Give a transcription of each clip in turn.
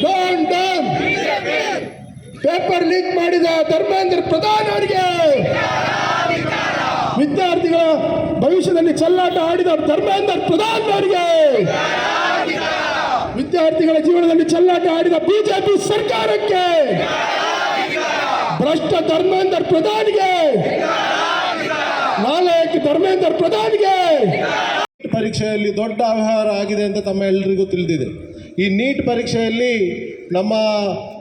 Down down. Paper leak ಮಾಡಿದ ಧರ್ಮೇಂದ್ರ ಪ್ರಧಾನ್ ಅವರಿಗೆ. ವಿದ್ಯಾರ್ಥಿಗಳ ಭವಿಷ್ಯದಲ್ಲಿ ಚಲ್ಲಾಟ ಆಡಿದ ಧರ್ಮೇಂದ್ರ ಪ್ರಧಾನ್ ಅವರಿಗೆ. ವಿದ್ಯಾರ್ಥಿಗಳ ಜೀವನದಲ್ಲಿ ಚಲ್ಲಾಟ ಆಡಿದ ಬಿಜೆಪಿ ಸರ್ಕಾರಕ್ಕೆ. ಭ್ರಷ್ಟ ಧರ್ಮೇಂದ್ರ ಪ್ರಧಾನ್ಗೆ. ನಾಲ್ಕು ಧರ್ಮೇಂದ್ರ ಪ್ರಧಾನ್ಗೆ. ಪರೀಕ್ಷೆಯಲ್ಲಿ ದೊಡ್ಡ ಅವಹಾರ ಆಗಿದೆ ಅಂತ ತಮ್ಮ ಎಲ್ಲರಿಗೂ ತಿಳಿದಿದೆ. ಈ ನೀಟ್ ಪರೀಕ್ಷೆಯಲ್ಲಿ ನಮ್ಮ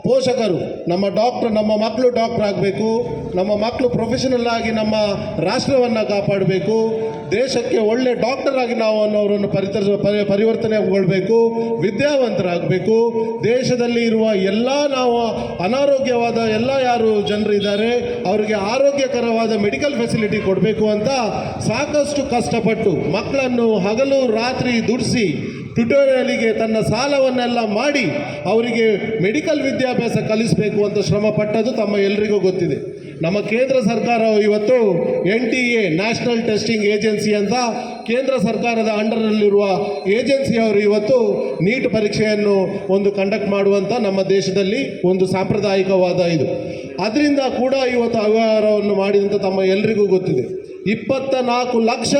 ಪೋಷಕರು, ನಮ್ಮ ಡಾಕ್ಟರ್ ನಮ್ಮ ಮಕ್ಕಳು ಡಾಕ್ಟರ್ ಆಗಬೇಕು, ನಮ್ಮ ಮಕ್ಕಳು ಪ್ರೊಫೆಷನಲ್ ಆಗಿ ನಮ್ಮ ರಾಷ್ಟ್ರವನ್ನು ಕಾಪಾಡಬೇಕು, ದೇಶಕ್ಕೆ ಒಳ್ಳೆ ಡಾಕ್ಟರ್ ಆಗಿ ನಾವು ಅನ್ನೋರನ್ನು ಪರಿತರಿಸ ಪರಿ- ಪರಿವರ್ತನೆಗೊಳ್ಬೇಕು ವಿದ್ಯಾವಂತರಾಗಬೇಕು, ದೇಶದಲ್ಲಿ ಇರುವ ಎಲ್ಲ ನಾವು ಅನಾರೋಗ್ಯವಾದ ಎಲ್ಲ ಯಾರು ಜನರು ಇದ್ದಾರೆ, ಅವರಿಗೆ ಆರೋಗ್ಯಕರವಾದ ಮೆಡಿಕಲ್ ಫೆಸಿಲಿಟಿ ಕೊಡಬೇಕು ಅಂತ ಸಾಕಷ್ಟು ಕಷ್ಟಪಟ್ಟು ಮಕ್ಕಳನ್ನು ಹಗಲು ರಾತ್ರಿ ದುಡಿಸಿ ಟ್ಯುಟೋರಿಯಲಿಗೆ ತನ್ನ ಸಾಲವನ್ನೆಲ್ಲ ಮಾಡಿ ಅವರಿಗೆ ಮೆಡಿಕಲ್ ವಿದ್ಯಾಭ್ಯಾಸ ಕಲಿಸಬೇಕು ಅಂತ ಶ್ರಮ ಪಟ್ಟದ್ದು ತಮ್ಮ ಎಲ್ರಿಗೂ ಗೊತ್ತಿದೆ. ನಮ್ಮ ಕೇಂದ್ರ ಸರ್ಕಾರ ಇವತ್ತು N T A national testing agency ಅಂತ ಕೇಂದ್ರ ಸರ್ಕಾರದ ಅಂಡರ್ನಲ್ಲಿರುವ ಏಜೆನ್ಸಿಯವರು ಇವತ್ತು ನೀಟ್ ಪರೀಕ್ಷೆಯನ್ನು ಒಂದು ಕಂಡಕ್ಟ್ ಮಾಡುವಂಥ ನಮ್ಮ ದೇಶದಲ್ಲಿ ಒಂದು ಸಾಂಪ್ರದಾಯಿಕವಾದ ಇದು. ಅದರಿಂದ ಕೂಡ ಇವತ್ತು ಅವ್ಯವಹಾರವನ್ನು ಮಾಡಿದಂಥ ತಮ್ಮ ಎಲ್ರಿಗೂ ಗೊತ್ತಿದೆ. ಇಪ್ಪತ್ತ ನಾಲ್ಕು ಲಕ್ಷ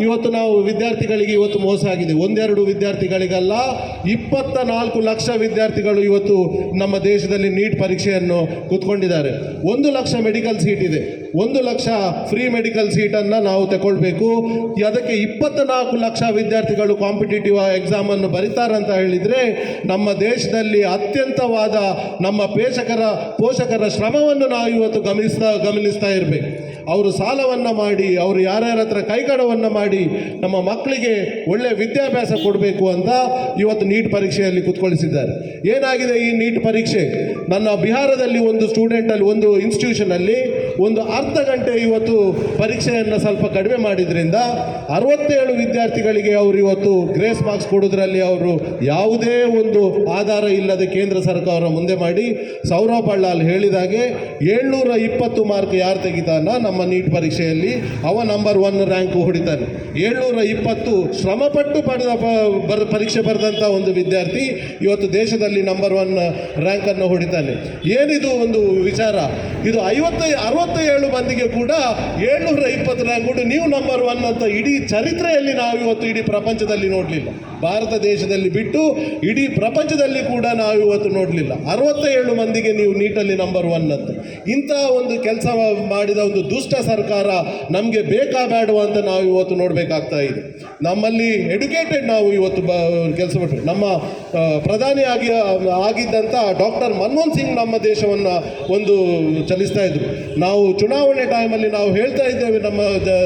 ಇವತ್ತು ನಾವು ವಿದ್ಯಾರ್ಥಿಗಳಿಗೆ ಇವತ್ತು ಮೋಸ ಆಗಿದೆ. ಒಂದೆರಡು ವಿದ್ಯಾರ್ಥಿಗಳಿಗಲ್ಲ, ಇಪ್ಪತ್ತ ನಾಲ್ಕು ಲಕ್ಷ ವಿದ್ಯಾರ್ಥಿಗಳು ಇವತ್ತು ನಮ್ಮ ದೇಶದಲ್ಲಿ ನೀಟ್ ಪರೀಕ್ಷೆಯನ್ನು ಕೂತ್ಕೊಂಡಿದ್ದಾರೆ. ಒಂದು ಲಕ್ಷ ಮೆಡಿಕಲ್ ಸೀಟ್ ಇದೆ. ಒಂದು ಲಕ್ಷ ಫ್ರೀ ಮೆಡಿಕಲ್ ಸೀಟನ್ನು ನಾವು ತಗೊಳ್ಬೇಕು. ಅದಕ್ಕೆ ಇಪ್ಪತ್ತ ನಾಲ್ಕು ಲಕ್ಷ ವಿದ್ಯಾರ್ಥಿಗಳು ಕಾಂಪಿಟೇಟಿವ್ ಎಕ್ಸಾಮನ್ನು ಬರೀತಾರಂತ ಹೇಳಿದರೆ, ನಮ್ಮ ದೇಶದಲ್ಲಿ ಅತ್ಯಂತವಾದ ನಮ್ಮ ಪೇಷಕರ, ಪೋಷಕರ ಶ್ರಮವನ್ನು ನಾವು ಇವತ್ತು ಗಮನಿಸ್ತಾ ಗಮನಿಸ್ತಾ ಇರಬೇಕು. ಅವರು ಸಾಲವನ್ನು ಮಾಡಿ, ಅವರು ಯಾರ್ಯಾರ ಹತ್ರ ಕೈಗಡವನ್ನು ಮಾಡಿ ನಮ್ಮ ಮಕ್ಕಳಿಗೆ ಒಳ್ಳೆಯ ವಿದ್ಯಾಭ್ಯಾಸ ಕೊಡಬೇಕು ಅಂತ ಇವತ್ತು ನೀಟ್ ಪರೀಕ್ಷೆಯಲ್ಲಿ ಕುತ್ಕೊಳಿಸಿದ್ದಾರೆ. ಏನಾಗಿದೆ ಈ ನೀಟ್ ಪರೀಕ್ಷೆ? ನನ್ನ ಬಿಹಾರದಲ್ಲಿ ಒಂದು ಸ್ಟೂಡೆಂಟಲ್ಲಿ ಒಂದು ಇನ್ಸ್ಟಿಟ್ಯೂಷನಲ್ಲಿ ಒಂದು ಅರ್ಧ ಗಂಟೆ ಇವತ್ತು ಪರೀಕ್ಷೆಯನ್ನು ಸ್ವಲ್ಪ ಕಡಿಮೆ ಮಾಡಿದ್ರಿಂದ ಅರವತ್ತೇಳು ವಿದ್ಯಾರ್ಥಿಗಳಿಗೆ ಅವರು ಇವತ್ತು ಗ್ರೇಸ್ ಮಾರ್ಕ್ಸ್ ಕೊಡೋದ್ರಲ್ಲಿ ಅವರು ಯಾವುದೇ ಒಂದು ಆಧಾರ ಇಲ್ಲದೆ ಕೇಂದ್ರ ಸರ್ಕಾರ ಮುಂದೆ ಮಾಡಿ ಸೌರವ್ ಬಳ್ಳಾಲ್ ಹೇಳಿದಾಗೆ ಏಳ್ನೂರ ಇಪ್ಪತ್ತು ಮಾರ್ಕ್ ಯಾರು ತೆಗಿತಾನ ನಮ್ಮ ನೀಟ್ ಪರೀಕ್ಷೆಯಲ್ಲಿ? ಅವ ನಂಬರ್ ಒನ್ ರ್ಯಾಂಕ್ ಹೊಡಿತಾನೆ. ಏಳ್ನೂರ ಇಪ್ಪತ್ತು ಶ್ರಮಪಟ್ಟು ಪಡೆದ ಪರೀಕ್ಷೆ ಬರೆದಂಥ ಒಂದು ವಿದ್ಯಾರ್ಥಿ ಇವತ್ತು ದೇಶದಲ್ಲಿ ನಂಬರ್ ಒನ್ ರ್ಯಾಂಕನ್ನು ಹೊಡಿತಾನೆ. ಏನಿದು ಒಂದು ವಿಚಾರ? ಇದು ಐವತ್ತೈ ಅರವತ್ತ ಏಳು ಮಂದಿಗೆ ಕೂಡ ಏಳ್ನೂರ ಇಪ್ಪತ್ತು ರ್ಯಾಂಕ್ ಕೊಟ್ಟು ನೀವು ನಂಬರ್ ಒನ್ ಅಂತ ಇಡೀ ಚರಿತ್ರೆಯಲ್ಲಿ ನಾವು ಇವತ್ತು ಇಡೀ ಪ್ರಪಂಚದಲ್ಲಿ ನೋಡಲಿಲ್ಲ. ಭಾರತ ದೇಶದಲ್ಲಿ ಬಿಟ್ಟು ಇಡೀ ಪ್ರಪಂಚದಲ್ಲಿ ಕೂಡ ನಾವು ಇವತ್ತು ನೋಡಲಿಲ್ಲ. ಅರವತ್ತ ಏಳು ಮಂದಿಗೆ ನೀವು ನೀಟಲ್ಲಿ ನಂಬರ್ ಒನ್ ಅಂತ. ಇಂಥ ಒಂದು ಕೆಲಸ ಮಾಡಿದ ಒಂದು ದುಷ್ಟ ಸರ್ಕಾರ ನಮಗೆ ಬೇಕಾ ಬೇಡವಾ ಅಂತ ನಾವು ಇವತ್ತು ನೋಡಬೇಕಾಗ್ತಾ ಇದೆ. ನಮ್ಮಲ್ಲಿ ಎಡ್ಯುಕೇಟೆಡ್ ನಾವು ಇವತ್ತು ಬ, ಕೆಲಸ ಬಿಟ್ಟು ನಮ್ಮ ಪ್ರಧಾನಿ ಆಗಿ ಆಗಿದ್ದಂಥ ಡಾಕ್ಟರ್ ಮನಮೋಹನ್ ಸಿಂಗ್ ನಮ್ಮ ದೇಶವನ್ನು ಒಂದು ಚಲಿಸ್ತಾ ಇದ್ರು. ನಾವು ಚುನಾವಣೆ ಟೈಮಲ್ಲಿ ನಾವು ಹೇಳ್ತಾ ಇದ್ದೇವೆ ನಮ್ಮ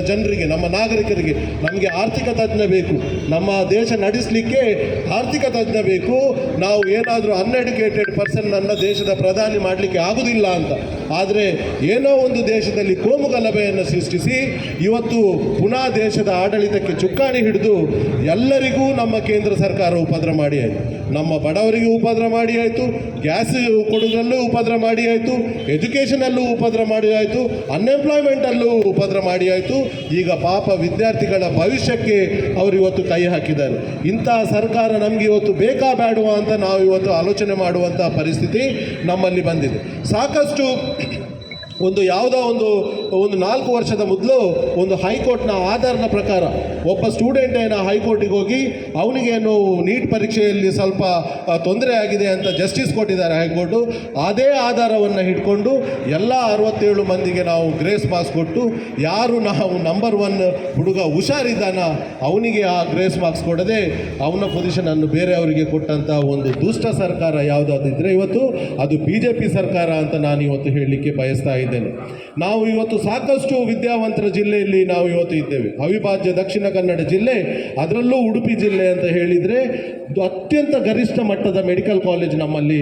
ಜನರಿಗೆ, ನಮ್ಮ ನಾಗರಿಕರಿಗೆ, ನಮಗೆ ಆರ್ಥಿಕ ತಜ್ಞ ಬೇಕು. ನಮ್ಮ ದೇಶ ನಡೆಸಲಿಕ್ಕೆ ಆರ್ಥಿಕ ತಜ್ಞ ಬೇಕು. ನಾವು ಏನಾದರೂ ಅನ್ಎಡ್ಯುಕೇಟೆಡ್ ಪರ್ಸನ್ನನ್ನು ದೇಶದ ಪ್ರಧಾನಿ ಮಾಡಲಿಕ್ಕೆ ಆಗುವುದಿಲ್ಲ ಅಂತ. ಆದರೆ ಏನೋ ಒಂದು ದೇಶದಲ್ಲಿ ಕೋಮು ಗಲಭೆಯನ್ನು ಸೃಷ್ಟಿಸಿ, ಇವತ್ತು ಪುನಃ ದೇಶದ ಆಡಳಿತಕ್ಕೆ ಚುಕ್ಕಾಣಿ ಹಿಡಿದು ಎಲ್ಲರಿಗೂ ನಮ್ಮ ಕೇಂದ್ರ ಸರ್ಕಾರ ಉಪದ್ರ ಮಾಡಿ ಆಯಿತು. ನಮ್ಮ ಬಡವರಿಗೆ ಉಪದ್ರ ಮಾಡಿ ಆಯಿತು ಗ್ಯಾಸ್ ಕೊಡೋದ್ರಲ್ಲೂ ಉಪದ್ರ ಮಾಡಿ ಆಯಿತು ಎಜುಕೇಷನಲ್ಲೂ ಉಪದ್ರ ಮಾಡಿ ಆಯಿತು ಅನ್ಎಂಪ್ಲಾಯ್ಮೆಂಟಲ್ಲೂ ಉಪದ್ರ ಮಾಡಿ ಆಯಿತು. ಈಗ ಪಾಪ ವಿದ್ಯಾರ್ಥಿಗಳ ಭವಿಷ್ಯಕ್ಕೆ ಅವರು ಇವತ್ತು ಕೈ ಹಾಕಿದ್ದಾರೆ. ಇಂತಹ ಸರ್ಕಾರ ನಮಗೆ ಇವತ್ತು ಬೇಕಾ ಬೇಡವಾ ಅಂತ ನಾವು ಇವತ್ತು ಆಲೋಚನೆ ಮಾಡುವಂಥ ಪರಿಸ್ಥಿತಿ ನಮ್ಮಲ್ಲಿ ಬಂದಿದೆ. ಸಾಕಷ್ಟು ಒಂದು ಯಾವುದೋ ಒಂದು ಒಂದು ನಾಲ್ಕು ವರ್ಷದ ಮೊದಲು ಒಂದು ಹೈಕೋರ್ಟ್ನ ಆಧಾರದ ಪ್ರಕಾರ ಒಬ್ಬ ಸ್ಟೂಡೆಂಟ್ ಏನ ಹೈಕೋರ್ಟಿಗೆ ಹೋಗಿ ಅವನಿಗೇನು ನೀಟ್ ಪರೀಕ್ಷೆಯಲ್ಲಿ ಸ್ವಲ್ಪ ತೊಂದರೆ ಆಗಿದೆ ಅಂತ ಜಸ್ಟಿಸ್ ಕೊಟ್ಟಿದ್ದಾರೆ ಹೈಕೋರ್ಟು. ಅದೇ ಆಧಾರವನ್ನು ಹಿಡ್ಕೊಂಡು ಎಲ್ಲ ಅರವತ್ತೇಳು ಮಂದಿಗೆ ನಾವು ಗ್ರೇಸ್ ಪಾಸ್ ಕೊಟ್ಟು ಯಾರು ನಾವು ನಂಬರ್ ಒನ್ ಹುಡುಗ ಹುಷಾರಿದ್ದಾನ ಅವನಿಗೆ ಆ ಗ್ರೇಸ್ ಮಾರ್ಕ್ಸ್ ಕೊಡದೆ ಅವನ ಪೊಸಿಷನನ್ನು ಬೇರೆಯವರಿಗೆ ಕೊಟ್ಟಂಥ ಒಂದು ದುಷ್ಟ ಸರ್ಕಾರ ಯಾವುದಾದ್ರೆ ಇವತ್ತು ಅದು ಬಿ ಜೆ ಪಿ ಸರ್ಕಾರ ಅಂತ ನಾನು ಇವತ್ತು ಹೇಳಲಿಕ್ಕೆ ಬಯಸ್ತಾ ಇದ್ದೇನೆ. ನಾವು ಇವತ್ತು ಸಾಕಷ್ಟು ವಿದ್ಯಾವಂತರ ಜಿಲ್ಲೆಯಲ್ಲಿ ನಾವು ಇವತ್ತು ಇದ್ದೇವೆ. ಅವಿಭಾಜ್ಯ ದಕ್ಷಿಣ ಕನ್ನಡ ಜಿಲ್ಲೆ, ಅದರಲ್ಲೂ ಉಡುಪಿ ಜಿಲ್ಲೆ ಅಂತ ಹೇಳಿದರೆ ಅತ್ಯಂತ ಗರಿಷ್ಠ ಮಟ್ಟದ ಮೆಡಿಕಲ್ ಕಾಲೇಜ್ ನಮ್ಮಲ್ಲಿ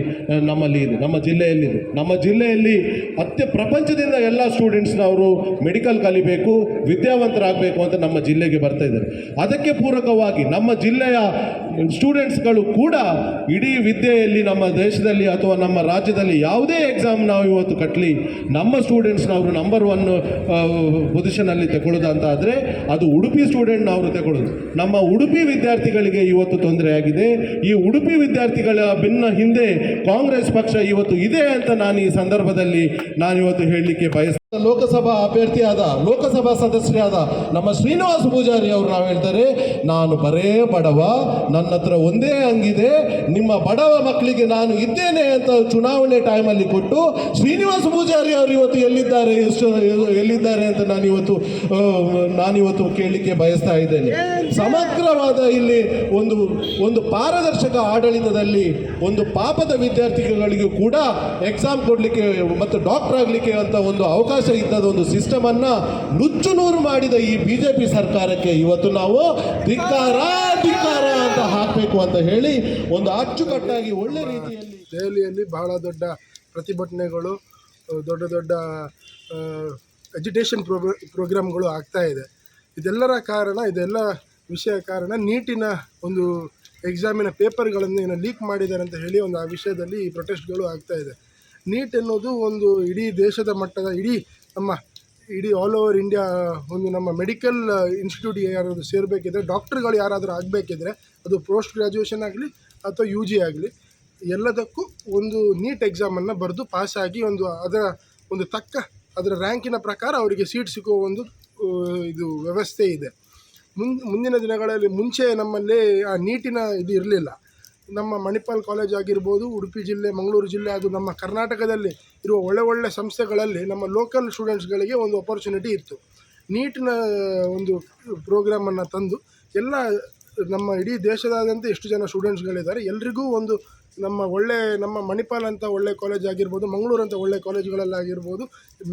ನಮ್ಮಲ್ಲಿ ಇದೆ, ನಮ್ಮ ಜಿಲ್ಲೆಯಲ್ಲಿದೆ. ನಮ್ಮ ಜಿಲ್ಲೆಯಲ್ಲಿ ಅತ್ಯ ಪ್ರಪಂಚದಿಂದ ಎಲ್ಲ ಸ್ಟೂಡೆಂಟ್ಸ್ನವರು ಮೆಡಿಕಲ್ ಕಲಿಬೇಕು, ವಿದ್ಯಾವಂತರಾಗಬೇಕು ಅಂತ ನಮ್ಮ ಜಿಲ್ಲೆಗೆ ಬರ್ತಾ ಇದ್ದಾರೆ. ಅದಕ್ಕೆ ಪೂರಕವಾಗಿ ನಮ್ಮ ಜಿಲ್ಲೆಯ ಸ್ಟೂಡೆಂಟ್ಸ್ಗಳು ಕೂಡ ಇಡೀ ವಿದ್ಯೆಯಲ್ಲಿ ನಮ್ಮ ದೇಶದಲ್ಲಿ ಅಥವಾ ನಮ್ಮ ರಾಜ್ಯದಲ್ಲಿ ಯಾವುದೇ ಎಕ್ಸಾಮ್ ನಾವು ಇವತ್ತು ಕಟ್ಟಲಿ ನಮ್ಮ ಸ್ಟೂಡೆಂಟ್ಸ್ನವರು ನಂಬರ್ ಒನ್ ನಾನು ಪೊಸಿಷನಲ್ಲಿ ಆದರೆ ಅದು ಉಡುಪಿ ಸ್ಟೂಡೆಂಟ್ನ ಅವರು ತಗೊಳ್ಳೋದು. ನಮ್ಮ ಉಡುಪಿ ವಿದ್ಯಾರ್ಥಿಗಳಿಗೆ ಇವತ್ತು ತೊಂದರೆ ಆಗಿದೆ. ಈ ಉಡುಪಿ ವಿದ್ಯಾರ್ಥಿಗಳ ಭಿನ್ನ ಹಿಂದೆ ಕಾಂಗ್ರೆಸ್ ಪಕ್ಷ ಇವತ್ತು ಇದೆ ಅಂತ ನಾನು ಈ ಸಂದರ್ಭದಲ್ಲಿ ನಾನು ಇವತ್ತು ಹೇಳಲಿಕ್ಕೆ ಬಯಸ್ತೇನೆ. ಲೋಕಸಭಾ ಅಭ್ಯರ್ಥಿಯಾದ ಲೋಕಸಭಾ ಸದಸ್ಯರಾದ ನಮ್ಮ ಶ್ರೀನಿವಾಸ ಪೂಜಾರಿ ಅವರು ನಾವು ಹೇಳ್ತಾರೆ, ನಾನು ಬರೇ ಬಡವ, ನನ್ನ ಹತ್ರ ಒಂದೇ ಹಂಗಿದೆ, ನಿಮ್ಮ ಬಡವ ಮಕ್ಕಳಿಗೆ ನಾನು ಇದ್ದೇನೆ ಅಂತ ಚುನಾವಣೆ ಟೈಮಲ್ಲಿ ಕೊಟ್ಟು ಶ್ರೀನಿವಾಸ ಪೂಜಾರಿ ಅವರು ಇವತ್ತು ಎಲ್ಲಿದ್ದಾರೆ? ಎಷ್ಟು ಎಲ್ಲಿದ್ದಾರೆ ಅಂತ ನಾನು ಇವತ್ತು ಆ, ನಾನಿವತ್ತು ಕೇಳಲಿಕ್ಕೆ ಬಯಸ್ತಾ ಇದ್ದೇನೆ. ಸಮಗ್ರವಾದ ಇಲ್ಲಿ ಒಂದು ಒಂದು ಪಾರದರ್ಶಕ ಆಡಳಿತದಲ್ಲಿ ಒಂದು ಪಾಪದ ವಿದ್ಯಾರ್ಥಿಗಳಿಗೂ ಕೂಡ ಎಕ್ಸಾಮ್ ಕೊಡಲಿಕ್ಕೆ ಮತ್ತು ಡಾಕ್ಟರ್ ಆಗಲಿಕ್ಕೆ ಅಂತ ಒಂದು ಅವಕಾಶ ಇದ್ದದ ಒಂದು ಸಿಸ್ಟಮನ್ನು ನುಚ್ಚುನೂರು ನುಚ್ಚು ನೂರು ಮಾಡಿದ ಈ ಬಿಜೆಪಿ ಸರ್ಕಾರಕ್ಕೆ ಇವತ್ತು ನಾವು ಧಿಕ್ಕಾರ ಧಿಕ್ಕಾರ ಅಂತ ಹಾಕಬೇಕು ಅಂತ ಹೇಳಿ ಒಂದು ಅಚ್ಚುಕಟ್ಟಾಗಿ ಒಳ್ಳೆ ರೀತಿಯಲ್ಲಿ ದೆಹಲಿಯಲ್ಲಿ ಬಹಳ ದೊಡ್ಡ ಪ್ರತಿಭಟನೆಗಳು ದೊಡ್ಡ ದೊಡ್ಡ ಎಜುಟೇಷನ್ ಪ್ರೋಗ್ರ ಪ್ರೋಗ್ರಾಮ್ಗಳು ಆಗ್ತಾ ಇದೆ. ಇದೆಲ್ಲರ ಕಾರಣ, ಇದೆಲ್ಲ ವಿಷಯ ಕಾರಣ ನೀಟಿನ ಒಂದು ಎಕ್ಸಾಮಿನ ಪೇಪರ್ಗಳನ್ನು ಏನೋ ಲೀಕ್ ಮಾಡಿದ್ದಾರೆ ಅಂತ ಹೇಳಿ ಒಂದು ಆ ವಿಷಯದಲ್ಲಿ ಈ ಪ್ರೊಟೆಸ್ಟ್ಗಳು ಆಗ್ತಾ ಇದೆ. ನೀಟ್ ಎನ್ನುವುದು ಒಂದು ಇಡೀ ದೇಶದ ಮಟ್ಟದ, ಇಡೀ ನಮ್ಮ, ಇಡೀ ಆಲ್ ಓವರ್ ಇಂಡಿಯಾ ಒಂದು ನಮ್ಮ ಮೆಡಿಕಲ್ ಇನ್ಸ್ಟಿಟ್ಯೂಟ್ಗೆ ಯಾರಾದರೂ ಸೇರಬೇಕಿದ್ರೆ ಡಾಕ್ಟರ್ಗಳು ಯಾರಾದರೂ ಆಗಬೇಕಿದ್ರೆ ಅದು ಪೋಸ್ಟ್ ಗ್ರ್ಯಾಜುಯೇಷನ್ ಆಗಲಿ ಅಥವಾ ಯು ಜಿ ಆಗಲಿ, ಎಲ್ಲದಕ್ಕೂ ಒಂದು ನೀಟ್ ಎಕ್ಸಾಮನ್ನು ಬರೆದು ಪಾಸಾಗಿ ಒಂದು ಅದರ ಒಂದು ತಕ್ಕ ಅದರ ರ್ಯಾಂಕಿನ ಪ್ರಕಾರ ಅವರಿಗೆ ಸೀಟ್ ಸಿಗುವ ಒಂದು ಇದು ವ್ಯವಸ್ಥೆ ಇದೆ. ಮುನ್ ಮುಂದಿನ ದಿನಗಳಲ್ಲಿ ಮುಂಚೆ ನಮ್ಮಲ್ಲಿ ಆ ನೀಟಿನ ಇದು ಇರಲಿಲ್ಲ. ನಮ್ಮ ಮಣಿಪಾಲ್ ಕಾಲೇಜ್ ಆಗಿರ್ಬೋದು, ಉಡುಪಿ ಜಿಲ್ಲೆ, ಮಂಗಳೂರು ಜಿಲ್ಲೆ, ಅದು ನಮ್ಮ ಕರ್ನಾಟಕದಲ್ಲಿ ಇರುವ ಒಳ್ಳೆ ಒಳ್ಳೆ ಸಂಸ್ಥೆಗಳಲ್ಲಿ ನಮ್ಮ ಲೋಕಲ್ ಸ್ಟೂಡೆಂಟ್ಸ್ಗಳಿಗೆ ಒಂದು ಅಪರ್ಚುನಿಟಿ ಇತ್ತು. ನೀಟಿನ ಒಂದು ಪ್ರೋಗ್ರಾಮನ್ನು ತಂದು, ಎಲ್ಲ ನಮ್ಮ ಇಡೀ ದೇಶದಾದ್ಯಂತ ಎಷ್ಟು ಜನ ಸ್ಟೂಡೆಂಟ್ಸ್ಗಳಿದ್ದಾರೆ ಎಲ್ರಿಗೂ ಒಂದು ನಮ್ಮ ಒಳ್ಳೆ, ನಮ್ಮ ಮಣಿಪಾಲ್ ಅಂತ ಒಳ್ಳೆ ಕಾಲೇಜ್ ಆಗಿರ್ಬೋದು, ಮಂಗಳೂರು ಅಂತ ಒಳ್ಳೆ ಕಾಲೇಜುಗಳಲ್ಲಾಗಿರ್ಬೋದು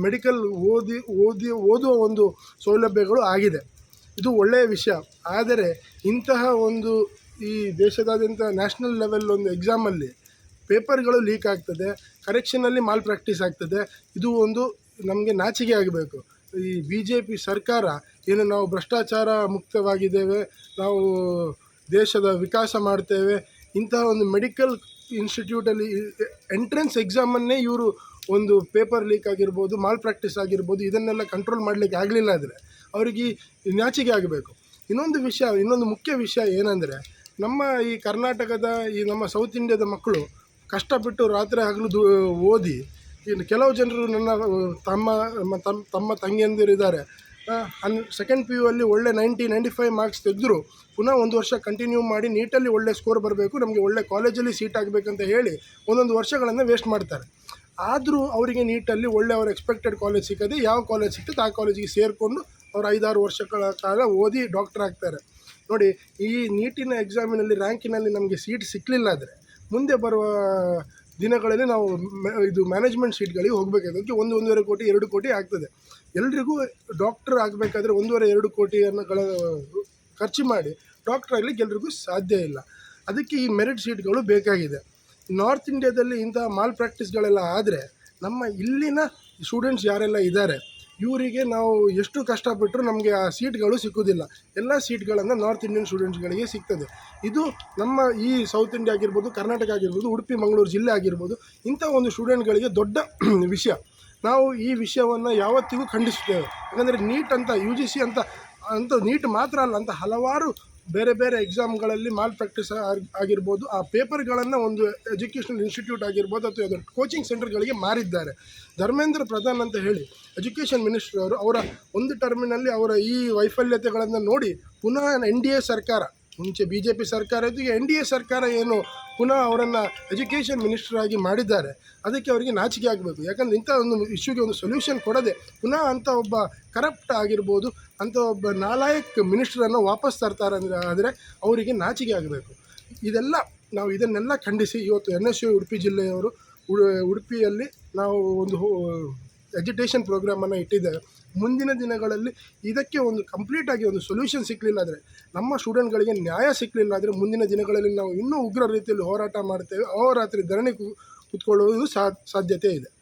ಮೆಡಿಕಲ್ ಓದಿ ಓದಿ, ಓದುವ ಒಂದು ಸೌಲಭ್ಯಗಳು ಆಗಿದೆ. ಇದು ಒಳ್ಳೆಯ ವಿಷಯ. ಆದರೆ ಇಂತಹ ಒಂದು ಈ ದೇಶದಾದ್ಯಂತ ನ್ಯಾಷನಲ್ ಲೆವೆಲ್ ಒಂದು ಎಕ್ಸಾಮಲ್ಲಿ ಪೇಪರ್ಗಳು ಲೀಕ್ ಆಗ್ತದೆ ಕರೆಕ್ಷನಲ್ಲಿ ಮಾಲ್ ಪ್ರಾಕ್ಟೀಸ್ ಆಗ್ತದೆ, ಇದು ಒಂದು ನಮಗೆ ನಾಚಿಕೆ ಆಗಬೇಕು. ಈ ಬಿ ಜೆ ಪಿ ಸರ್ಕಾರ ಏನು ನಾವು ಭ್ರಷ್ಟಾಚಾರ ಮುಕ್ತವಾಗಿದ್ದೇವೆ, ನಾವು ದೇಶದ ವಿಕಾಸ ಮಾಡ್ತೇವೆ, ಇಂತಹ ಒಂದು ಮೆಡಿಕಲ್ ಇನ್ಸ್ಟಿಟ್ಯೂಟಲ್ಲಿ ಎಂಟ್ರೆನ್ಸ್ ಎಕ್ಸಾಮನ್ನೇ ಇವರು ಒಂದು ಪೇಪರ್ ಲೀಕ್ ಆಗಿರ್ಬೋದು ಮಾಲ್ ಪ್ರಾಕ್ಟೀಸ್ ಆಗಿರ್ಬೋದು, ಇದನ್ನೆಲ್ಲ ಕಂಟ್ರೋಲ್ ಮಾಡಲಿಕ್ಕೆ ಆಗಲಿಲ್ಲ ಅಂದರೆ ಅವರಿಗೆ ನಾಚಿಕೆ ಆಗಬೇಕು. ಇನ್ನೊಂದು ವಿಷಯ, ಇನ್ನೊಂದು ಮುಖ್ಯ ವಿಷಯ ಏನಂದರೆ, ನಮ್ಮ ಈ ಕರ್ನಾಟಕದ, ಈ ನಮ್ಮ ಸೌತ್ ಇಂಡಿಯಾದ ಮಕ್ಕಳು ಕಷ್ಟಪಟ್ಟು ರಾತ್ರಿ ಹಗಲು ಓದಿ, ಇನ್ನು ಕೆಲವು ಜನರು ನನ್ನ, ತಮ್ಮ ತಮ್ಮ ತಂಗಿಯಂದಿರಿದ್ದಾರೆ ಹನ್ ಸೆಕೆಂಡ್ ಪಿ ಯು ಅಲ್ಲಿ ಒಳ್ಳೆ ನೈಂಟಿ ನೈಂಟಿ ಫೈವ್ ಮಾರ್ಕ್ಸ್ ತೆಗೆದ್ರು. ಪುನಃ ಒಂದು ವರ್ಷ ಕಂಟಿನ್ಯೂ ಮಾಡಿ ನೀಟಲ್ಲಿ ಒಳ್ಳೆ ಸ್ಕೋರ್ ಬರಬೇಕು, ನಮಗೆ ಒಳ್ಳೆ ಕಾಲೇಜಲ್ಲಿ ಸೀಟ್ ಆಗಬೇಕಂತ ಹೇಳಿ ಒಂದೊಂದು ವರ್ಷಗಳನ್ನು ವೇಸ್ಟ್ ಮಾಡ್ತಾರೆ. ಆದರೂ ಅವರಿಗೆ ನೀಟಲ್ಲಿ ಒಳ್ಳೆ ಅವ್ರ ಎಕ್ಸ್ಪೆಕ್ಟೆಡ್ ಕಾಲೇಜ್ ಸಿಕ್ಕದೆ, ಯಾವ ಕಾಲೇಜ್ ಸಿಗ್ತದೆ ಆ ಕಾಲೇಜಿಗೆ ಸೇರಿಕೊಂಡು ಅವ್ರು ಐದಾರು ವರ್ಷಗಳ ಕಾಲ ಓದಿ ಡಾಕ್ಟರ್ ಆಗ್ತಾರೆ. ನೋಡಿ, ಈ ನೀಟಿನ ಎಕ್ಸಾಮಿನಲ್ಲಿ ರ್ಯಾಂಕಿನಲ್ಲಿ ನಮಗೆ ಸೀಟ್ ಸಿಕ್ಕಲಿಲ್ಲ ಆದರೆ, ಮುಂದೆ ಬರುವ ದಿನಗಳಲ್ಲಿ ನಾವು ಇದು ಮ್ಯಾನೇಜ್ಮೆಂಟ್ ಸೀಟ್ಗಳಿಗೆ ಅದಕ್ಕೆ ಒಂದು, ಒಂದೂವರೆ ಕೋಟಿ, ಎರಡು ಕೋಟಿ ಆಗ್ತದೆ. ಎಲ್ರಿಗೂ ಡಾಕ್ಟರ್ ಆಗಬೇಕಾದ್ರೆ ಒಂದೂವರೆ, ಎರಡು ಕೋಟಿಯನ್ನು ಖರ್ಚು ಮಾಡಿ ಡಾಕ್ಟರ್ ಆಗಲಿಕ್ಕೆ ಎಲ್ರಿಗೂ ಸಾಧ್ಯ ಇಲ್ಲ. ಅದಕ್ಕೆ ಈ ಮೆರಿಟ್ ಸೀಟ್ಗಳು ಬೇಕಾಗಿದೆ. ನಾರ್ತ್ ಇಂಡಿಯಾದಲ್ಲಿ ಇಂಥ ಮಾಲ್ ಪ್ರಾಕ್ಟೀಸ್ಗಳೆಲ್ಲ ಆದರೆ ನಮ್ಮ ಇಲ್ಲಿನ ಸ್ಟೂಡೆಂಟ್ಸ್ ಯಾರೆಲ್ಲ ಇದ್ದಾರೆ ಇವರಿಗೆ ನಾವು ಎಷ್ಟು ಕಷ್ಟಪಟ್ಟರು ನಮಗೆ ಆ ಸೀಟ್ಗಳು ಸಿಕ್ಕುವುದಿಲ್ಲ ಎಲ್ಲ ಸೀಟ್ಗಳನ್ನು ನಾರ್ತ್ ಇಂಡಿಯನ್ ಸ್ಟೂಡೆಂಟ್ಸ್ಗಳಿಗೆ ಸಿಗ್ತದೆ. ಇದು ನಮ್ಮ ಈ ಸೌತ್ ಇಂಡಿಯಾ ಆಗಿರ್ಬೋದು ಕರ್ನಾಟಕ ಆಗಿರ್ಬೋದು ಉಡುಪಿ ಮಂಗಳೂರು ಜಿಲ್ಲೆ ಆಗಿರ್ಬೋದು, ಇಂಥ ಒಂದು ಸ್ಟೂಡೆಂಟ್ಗಳಿಗೆ ದೊಡ್ಡ ವಿಷಯ. ನಾವು ಈ ವಿಷಯವನ್ನು ಯಾವತ್ತಿಗೂ ಖಂಡಿಸುತ್ತೇವೆ. ಯಾಕಂದರೆ ನೀಟ್ ಅಂತ ಯು ಜಿ ಸಿ ಅಂತ ಅಂತ ನೀಟ್ ಮಾತ್ರ ಅಲ್ಲ, ಅಂತ ಹಲವಾರು ಬೇರೆ ಬೇರೆ ಎಕ್ಸಾಮ್ಗಳಲ್ಲಿ ಮಾಲ್ ಪ್ರಾಕ್ಟೀಸ್ ಆಗಿರ್ಬೋದು, ಆ ಪೇಪರ್ಗಳನ್ನು ಒಂದು ಎಜುಕೇಷನಲ್ ಇನ್ಸ್ಟಿಟ್ಯೂಟ್ ಆಗಿರ್ಬೋದು ಅಥವಾ ಅದರ ಕೋಚಿಂಗ್ ಸೆಂಟರ್ಗಳಿಗೆ ಮಾರಿದ್ದಾರೆ. ಧರ್ಮೇಂದ್ರ ಪ್ರಧಾನ್ ಅಂತ ಹೇಳಿ ಎಜುಕೇಷನ್ ಮಿನಿಸ್ಟರ್ ಅವರು, ಅವರ ಒಂದು ಟರ್ಮಿನಲ್ಲಿ ಅವರ ಈ ವೈಫಲ್ಯತೆಗಳನ್ನು ನೋಡಿ ಪುನಃ ಎನ್ ಡಿ ಎ ಸರ್ಕಾರ ಮುಂಚೆ ಬಿ ಜೆ ಪಿ ಸರ್ಕಾರ ಇದ್ದು ಎನ್ ಡಿ ಎ ಸರ್ಕಾರ ಏನು ಪುನಃ ಅವರನ್ನು ಎಜುಕೇಷನ್ ಮಿನಿಸ್ಟರ್ ಆಗಿ ಮಾಡಿದ್ದಾರೆ, ಅದಕ್ಕೆ ಅವರಿಗೆ ನಾಚಿಕೆ ಆಗಬೇಕು ಯಾಕಂದರೆ ಇಂಥ ಒಂದು ಇಶ್ಯೂಗೆ ಒಂದು ಸೊಲ್ಯೂಷನ್ ಕೊಡದೆ ಪುನಃ ಅಂಥ ಒಬ್ಬ ಕರಪ್ಟ್ ಆಗಿರ್ಬೋದು, ಅಂಥ ಒಬ್ಬ ನಾಲಾಯಕ್ ಮಿನಿಸ್ಟ್ರನ್ನು ವಾಪಸ್ ತರ್ತಾರೆ ಅಂದರೆ, ಆದರೆ ಅವರಿಗೆ ನಾಚಿಕೆ ಆಗಬೇಕು. ಇದೆಲ್ಲ ನಾವು ಇದನ್ನೆಲ್ಲ ಖಂಡಿಸಿ ಇವತ್ತು ಎನ್ ಎಸ್ ಯು, ಉಡುಪಿ ಜಿಲ್ಲೆಯವರು ಉಡು- ಉಡುಪಿಯಲ್ಲಿ ನಾವು ಒಂದು ಎಜುಟೇಷನ್ ಪ್ರೋಗ್ರಾಮನ್ನು ಇಟ್ಟಿದ್ದಾರೆ ಮುಂದಿನ ದಿನಗಳಲ್ಲಿ ಇದಕ್ಕೆ ಒಂದು ಕಂಪ್ಲೀಟಾಗಿ ಒಂದು ಸೊಲ್ಯೂಷನ್ ಸಿಕ್ಕಲಿಲ್ಲ ಆದರೆ, ನಮ್ಮ ಸ್ಟೂಡೆಂಟ್ಗಳಿಗೆ ನ್ಯಾಯ ಸಿಕ್ಕಲಿಲ್ಲ ಆದರೆ ಮುಂದಿನ ದಿನಗಳಲ್ಲಿ ನಾವು ಇನ್ನೂ ಉಗ್ರ ರೀತಿಯಲ್ಲಿ ಹೋರಾಟ ಮಾಡ್ತೇವೆ. ಅಹೋರಾತ್ರಿ ಧರಣಿ ಕೂತ್ಕೊಳ್ಳುವುದು ಸಾಧ್ಯತೆ ಇದೆ.